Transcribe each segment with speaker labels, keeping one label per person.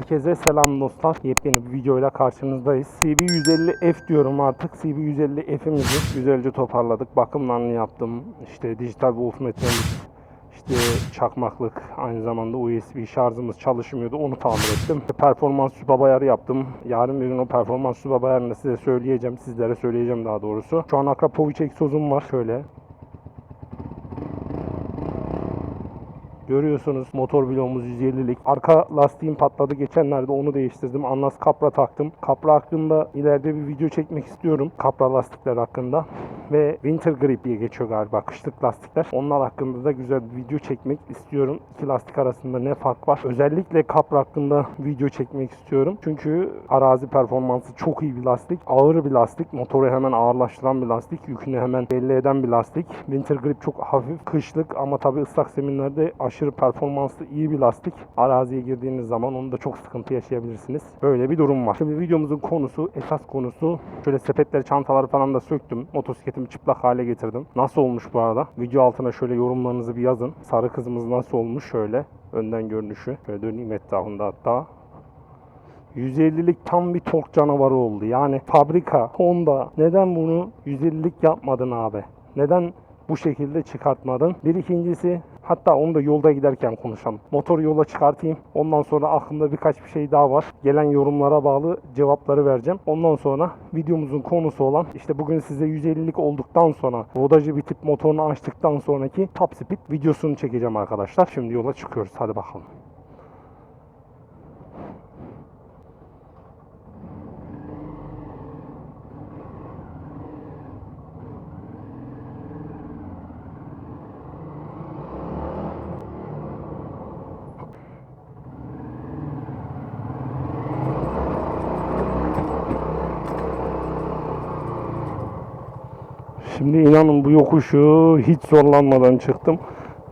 Speaker 1: Herkese selam dostlar. Yepyeni bir videoyla karşınızdayız. CB150F diyorum artık. CB150F'imizi güzelce toparladık. Bakımlarını yaptım. İşte dijital voltmetremiz, işte çakmaklık, aynı zamanda USB şarjımız çalışmıyordu. Onu tamir ettim. Performans sübab ayarı yaptım. Yarın bir gün o performans sübab ayarını size söyleyeceğim. Sizlere söyleyeceğim daha doğrusu. Şu an Akrapovic egzozum var. Şöyle Görüyorsunuz motor bloğumuz 150'lik. Arka lastiğim patladı geçenlerde onu değiştirdim. Anlas Capra taktım. Capra hakkında ileride bir video çekmek istiyorum. Capra lastikler hakkında. Ve Winter Grip diye geçiyor galiba kışlık lastikler. Onlar hakkında da güzel bir video çekmek istiyorum. İki lastik arasında ne fark var? Özellikle Capra hakkında video çekmek istiyorum. Çünkü arazi performansı çok iyi bir lastik. Ağır bir lastik. Motoru hemen ağırlaştıran bir lastik. Yükünü hemen belli eden bir lastik. Winter Grip çok hafif kışlık ama tabii ıslak zeminlerde aşırı performanslı iyi bir lastik. Araziye girdiğiniz zaman onu da çok sıkıntı yaşayabilirsiniz. Böyle bir durum var. Şimdi videomuzun konusu, esas konusu şöyle sepetleri, çantaları falan da söktüm. Motosikletimi çıplak hale getirdim. Nasıl olmuş bu arada? Video altına şöyle yorumlarınızı bir yazın. Sarı kızımız nasıl olmuş şöyle. Önden görünüşü. Şöyle döneyim etrafında hatta. 150'lik tam bir tork canavarı oldu. Yani fabrika, Honda neden bunu 150'lik yapmadın abi? Neden bu şekilde çıkartmadın? Bir ikincisi hatta onu da yolda giderken konuşalım. Motoru yola çıkartayım. Ondan sonra aklımda birkaç bir şey daha var. Gelen yorumlara bağlı cevapları vereceğim. Ondan sonra videomuzun konusu olan işte bugün size 150'lik olduktan sonra rodajı bitip motorunu açtıktan sonraki top speed videosunu çekeceğim arkadaşlar. Şimdi yola çıkıyoruz. Hadi bakalım. Şimdi inanın bu yokuşu hiç zorlanmadan çıktım.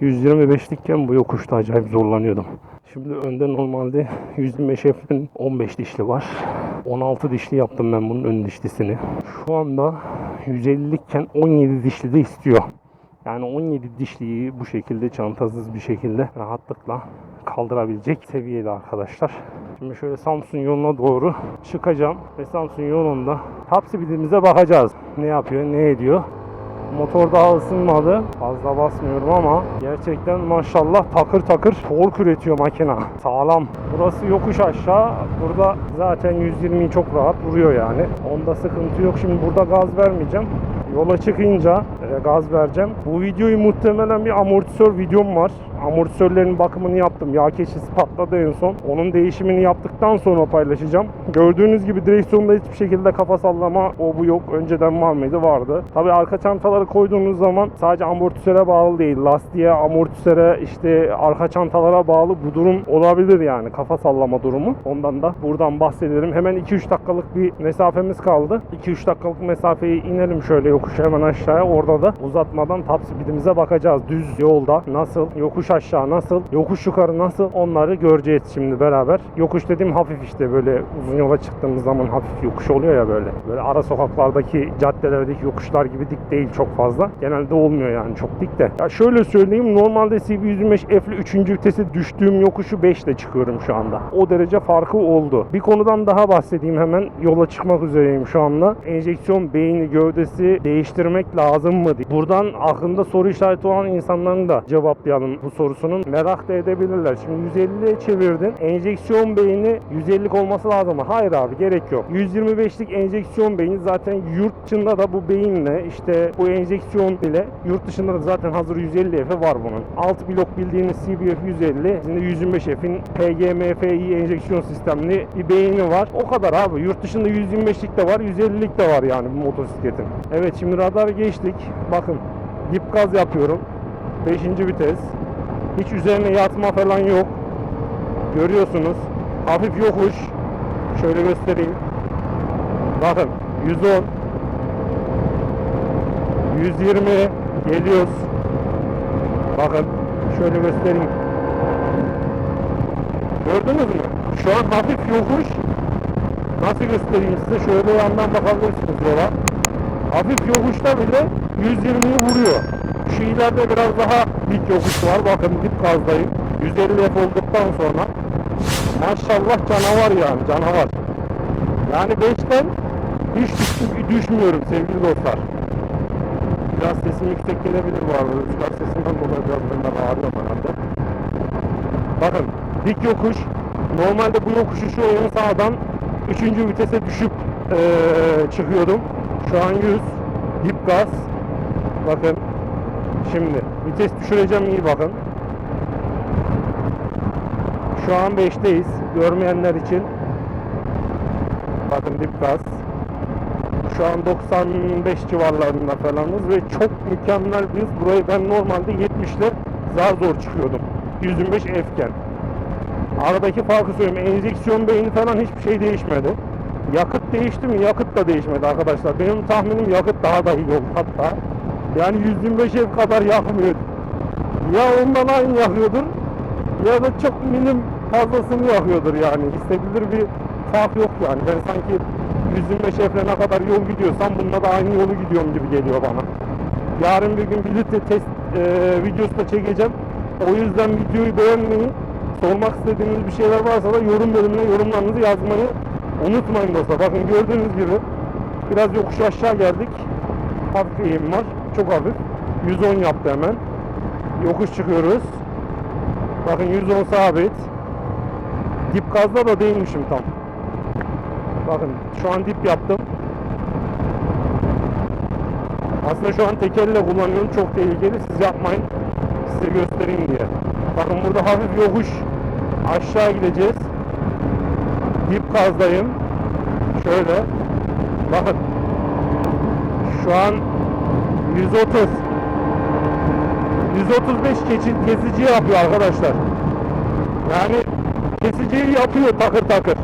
Speaker 1: 125'likken bu yokuşta acayip zorlanıyordum. Şimdi önde normalde 125 F'in 15 dişli var. 16 dişli yaptım ben bunun ön dişlisini. Şu anda 150'likken 17 dişli de istiyor. Yani 17 dişliyi bu şekilde çantasız bir şekilde rahatlıkla kaldırabilecek seviyede arkadaşlar. Şimdi şöyle Samsun yoluna doğru çıkacağım ve Samsun yolunda top speedimize bakacağız. Ne yapıyor, ne ediyor. Motor daha ısınmadı. Fazla basmıyorum ama gerçekten maşallah takır takır tork üretiyor makina. Sağlam. Burası yokuş aşağı. Burada zaten 120'yi çok rahat vuruyor yani. Onda sıkıntı yok. Şimdi burada gaz vermeyeceğim. Yola çıkınca e, gaz vereceğim. Bu videoyu muhtemelen bir amortisör videom var. Amortisörlerin bakımını yaptım. Yağ keçisi patladı en son. Onun değişimini yaptıktan sonra paylaşacağım. Gördüğünüz gibi direksiyonda hiçbir şekilde kafa sallama o bu yok. Önceden mıydı? Vardı. Tabii arka çantaları koyduğunuz zaman sadece amortisöre bağlı değil. Lastiğe, amortisöre, işte arka çantalara bağlı bu durum olabilir yani. Kafa sallama durumu. Ondan da buradan bahsedelim. Hemen 2-3 dakikalık bir mesafemiz kaldı. 2-3 dakikalık mesafeyi inelim şöyle yokuş hemen aşağıya. Orada da uzatmadan top speedimize bakacağız. Düz yolda nasıl, yokuş aşağı nasıl, yokuş yukarı nasıl onları göreceğiz şimdi beraber. Yokuş dediğim hafif işte böyle uzun yola çıktığımız zaman hafif yokuş oluyor ya böyle. Böyle ara sokaklardaki caddelerdeki yokuşlar gibi dik değil çok fazla. Genelde olmuyor yani çok dik de. Ya şöyle söyleyeyim normalde CB125 F'li 3. vitese düştüğüm yokuşu 5 ile çıkıyorum şu anda. O derece farkı oldu. Bir konudan daha bahsedeyim hemen. Yola çıkmak üzereyim şu anda. Enjeksiyon beyni gövdesi değiştirmek lazım mı diye. Buradan aklında soru işareti olan insanların da cevaplayalım bu sorusunun. Merak da edebilirler. Şimdi 150'ye çevirdin. Enjeksiyon beyni 150'lik olması lazım mı? Hayır abi gerek yok. 125'lik enjeksiyon beyni zaten yurt dışında da bu beyinle işte bu enjeksiyon ile yurt dışında da zaten hazır 150 F var bunun. Alt blok bildiğiniz CBF 150. Şimdi 125 F'in PGMFI enjeksiyon sistemli bir beyni var. O kadar abi. Yurt dışında 125'lik de var, 150'lik de var yani bu motosikletin. Evet şimdi radar geçtik. Bakın dip gaz yapıyorum. 5. vites. Hiç üzerine yatma falan yok. Görüyorsunuz. Hafif yokuş. Şöyle göstereyim. Bakın 110 120 geliyoruz. Bakın şöyle göstereyim. Gördünüz mü? Şu an hafif yokuş. Nasıl göstereyim size? Şöyle yandan bakabilirsiniz yola. Hafif yokuşta bile 120'yi vuruyor. Şu ileride biraz daha dik yokuş var. Bakın dip gazdayım. 150 F olduktan sonra Maşallah canavar yani canavar. Yani 5'ten hiç düş- düşmüyorum sevgili dostlar. Biraz sesim yüksek gelebilir bu arada. Rüzgar sesinden dolayı biraz benden ağrıyor herhalde. Bakın dik yokuş. Normalde bu yokuşu şu ön sağdan 3. vitese düşüp eee, çıkıyordum. Şu an 100. Dip gaz. Bakın. Şimdi vites düşüreceğim iyi bakın. Şu an 5'teyiz. Görmeyenler için. Bakın dip gaz. Şu an 95 civarlarında falanız ve çok mükemmel bir hız. Burayı ben normalde 70 ile zar zor çıkıyordum. 125 F'ken. Aradaki farkı söyleyeyim. Enjeksiyon beyni falan hiçbir şey değişmedi. Yakıt değişti mi? Yakıt da değişmedi arkadaşlar. Benim tahminim yakıt daha da iyi oldu hatta. Yani 125 F kadar yakmıyor. Ya ondan aynı yakıyordur ya da çok minim fazlasını yakıyordur yani. Hissedilir bir fark yok yani. Ben sanki 125 F'le ne kadar yol gidiyorsam bununla da aynı yolu gidiyorum gibi geliyor bana. Yarın bir gün bir litre test e, videosu da çekeceğim. O yüzden videoyu beğenmeyi, sormak istediğiniz bir şeyler varsa da yorum bölümüne yorumlarınızı yazmayı unutmayın dostlar. Bakın gördüğünüz gibi biraz yokuş aşağı geldik. Hafif eğim var. Çok hafif. 110 yaptı hemen. Yokuş çıkıyoruz. Bakın 110 sabit. Dip gazda da değilmişim tam. Bakın şu an dip yaptım. Aslında şu an tekerle kullanıyorum. Çok tehlikeli. Siz yapmayın. Size göstereyim diye. Bakın burada hafif yokuş aşağı gideceğiz. Dip gazdayım. Şöyle. Bakın. Şu an 130. 135 keçi, kesici yapıyor arkadaşlar. Yani kesiciyi yapıyor takır takır.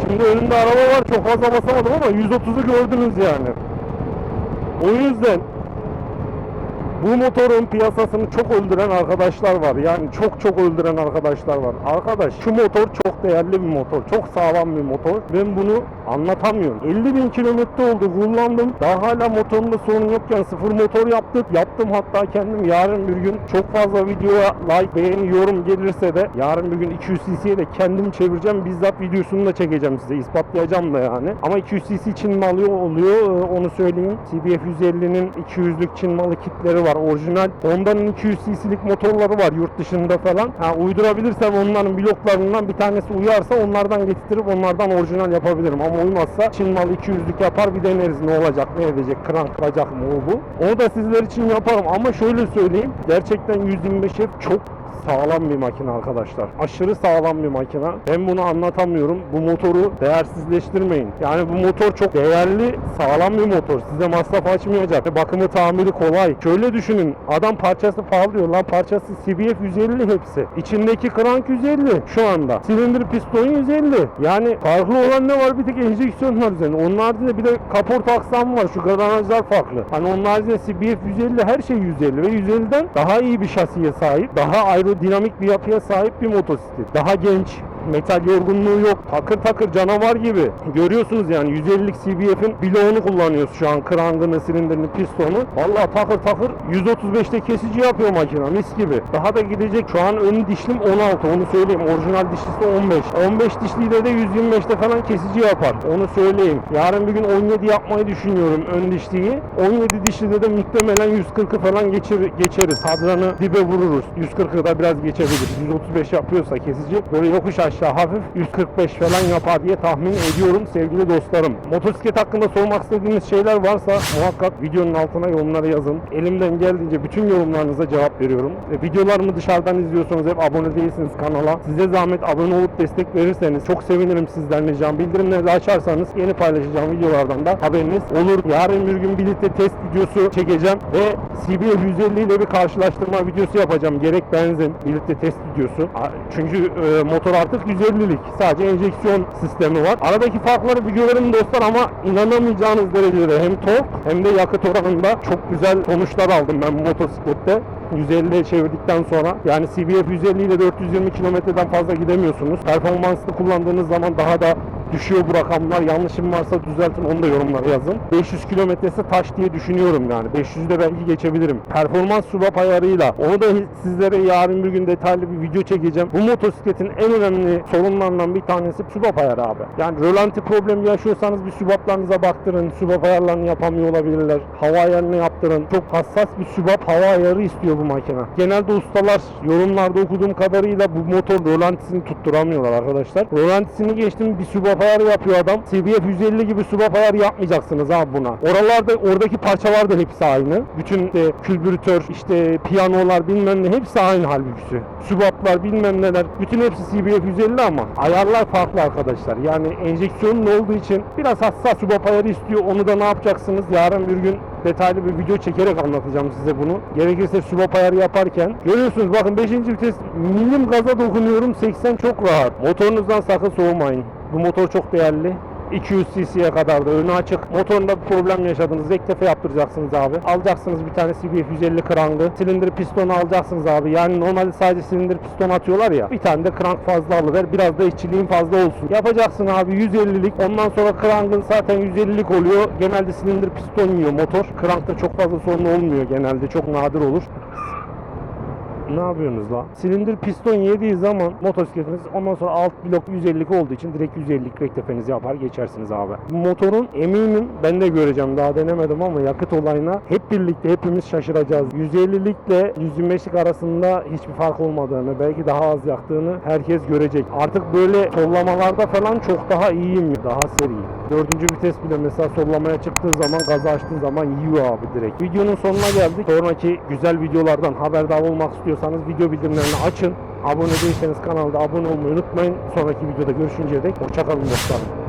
Speaker 1: Şimdi önümde araba var çok fazla basamadım ama 130'u gördünüz yani. O yüzden bu motorun piyasasını çok öldüren arkadaşlar var. Yani çok çok öldüren arkadaşlar var. Arkadaş şu motor çok değerli bir motor. Çok sağlam bir motor. Ben bunu anlatamıyorum. 50 bin kilometre oldu kullandım. Daha hala motorumda sorun yokken sıfır motor yaptık. Yaptım hatta kendim yarın bir gün çok fazla videoya like, beğeni, yorum gelirse de yarın bir gün 200 cc'ye de kendim çevireceğim. Bizzat videosunu da çekeceğim size. ispatlayacağım da yani. Ama 200 cc Çin malı oluyor. Onu söyleyeyim. CBF 150'nin 200'lük Çin malı kitleri var. Orijinal. Honda'nın 200 cc'lik motorları var yurt dışında falan. Ha, uydurabilirsem onların bloklarından bir tanesi uyarsa onlardan getirip onlardan orijinal yapabilirim. Ama uymazsa Çin malı 200'lük yapar bir deneriz ne olacak ne edecek krank kıracak mı o bu. Onu da sizler için yaparım ama şöyle söyleyeyim. Gerçekten 125 F çok sağlam bir makine arkadaşlar. Aşırı sağlam bir makine. Ben bunu anlatamıyorum. Bu motoru değersizleştirmeyin. Yani bu motor çok değerli, sağlam bir motor. Size masraf açmayacak. Bakımı tamiri kolay. Şöyle düşünün. Adam parçası pahalı diyor. Lan parçası CBF 150 hepsi. İçindeki krank 150 şu anda. Silindir piston 150. Yani farklı olan ne var? Bir tek enjeksiyon var üzerinde. Onun haricinde bir de kaporta aksam var. Şu granajlar farklı. Hani onun haricinde CBF 150 her şey 150 ve 150'den daha iyi bir şasiye sahip. Daha aerodinamik bir yapıya sahip bir motosiklet. Daha genç, metal yorgunluğu yok. Takır takır canavar gibi. Görüyorsunuz yani 150'lik CBF'in bloğunu kullanıyoruz şu an. Krangını, silindirini, pistonu. Vallahi takır takır 135'te kesici yapıyor makine mis gibi. Daha da gidecek. Şu an ön dişlim 16 onu söyleyeyim. Orijinal dişlisi 15. 15 dişliyle de 125'te falan kesici yapar. Onu söyleyeyim. Yarın bir gün 17 yapmayı düşünüyorum ön dişliyi. 17 dişlide de muhtemelen 140'ı falan geçir, geçeriz. Hadranı dibe vururuz. 140'ı da biraz geçebilir. 135 yapıyorsa kesici böyle yokuş aşağı hafif 145 falan yapar diye tahmin ediyorum sevgili dostlarım. Motosiklet hakkında sormak istediğiniz şeyler varsa muhakkak videonun altına yorumlara yazın. Elimden geldiğince bütün yorumlarınıza cevap veriyorum. E, videolarımı dışarıdan izliyorsanız hep abone değilsiniz kanala. Size zahmet abone olup destek verirseniz çok sevinirim sizden ricam. Bildirimleri açarsanız yeni paylaşacağım videolardan da haberiniz olur. Yarın bir gün birlikte test videosu çekeceğim ve CBF 150 ile bir karşılaştırma videosu yapacağım. Gerek benzin birlikte test videosu. Çünkü e, motor artık 150'lik. Sadece enjeksiyon sistemi var. Aradaki farkları bir görelim dostlar ama inanamayacağınız derecede hem tork hem de yakıt oranında çok güzel sonuçlar aldım ben motosiklette. 150'ye çevirdikten sonra yani CBF 150 ile 420 kilometreden fazla gidemiyorsunuz. Performanslı kullandığınız zaman daha da düşüyor bu rakamlar. Yanlışım varsa düzeltin onu da yorumlara yazın. 500 kilometresi taş diye düşünüyorum yani. 500'de belki geçebilirim. Performans subap ayarıyla onu da sizlere yarın bir gün detaylı bir video çekeceğim. Bu motosikletin en önemli sorunlarından bir tanesi subap ayarı abi. Yani rölanti problemi yaşıyorsanız bir subaplarınıza baktırın. Subap ayarlarını yapamıyor olabilirler. Hava ayarını yaptırın. Çok hassas bir subap hava ayarı istiyor bu makine. Genelde ustalar yorumlarda okuduğum kadarıyla bu motor rölantisini tutturamıyorlar arkadaşlar. Rölantisini geçtim bir subap ayarı yapıyor adam. CBF 150 gibi subap ayarı yapmayacaksınız abi buna. Oralarda oradaki parçalar da hepsi aynı. Bütün işte külbüratör, işte piyanolar bilmem ne hepsi aynı halbuki. Subaplar bilmem neler. Bütün hepsi CBF 150 ama ayarlar farklı arkadaşlar. Yani enjeksiyonun olduğu için biraz hassas subap ayarı istiyor. Onu da ne yapacaksınız? Yarın bir gün detaylı bir video çekerek anlatacağım size bunu. Gerekirse subap ayarı yaparken. Görüyorsunuz bakın 5. vites milim gaza dokunuyorum 80 çok rahat. Motorunuzdan sakın soğumayın. Bu motor çok değerli. 200 cc'ye kadar da önü açık. Motorunda bir problem yaşadınız. Rektefe yaptıracaksınız abi. Alacaksınız bir tane CBF 150 krangı. Silindir pistonu alacaksınız abi. Yani normalde sadece silindir piston atıyorlar ya. Bir tane de krank fazla alıver. Biraz da işçiliğin fazla olsun. Yapacaksın abi 150'lik. Ondan sonra krangın zaten 150'lik oluyor. Genelde silindir piston yiyor motor. Krankta çok fazla sorun olmuyor genelde. Çok nadir olur. Ne yapıyorsunuz la? Silindir piston yediği zaman motosikletiniz ondan sonra alt blok 150'lik olduğu için direkt 150'lik rektefenizi yapar geçersiniz abi. Motorun eminim ben de göreceğim daha denemedim ama yakıt olayına hep birlikte hepimiz şaşıracağız. 150'likle 125'lik arasında hiçbir fark olmadığını belki daha az yaktığını herkes görecek. Artık böyle sollamalarda falan çok daha iyiyim. Daha seri. Dördüncü vites bile mesela sollamaya çıktığı zaman gazı açtığı zaman yiyor abi direkt. Videonun sonuna geldik. Sonraki güzel videolardan haberdar olmak istiyorsanız video bildirimlerini açın. Abone değilseniz kanalda abone olmayı unutmayın. Sonraki videoda görüşünceye dek hoşçakalın dostlarım.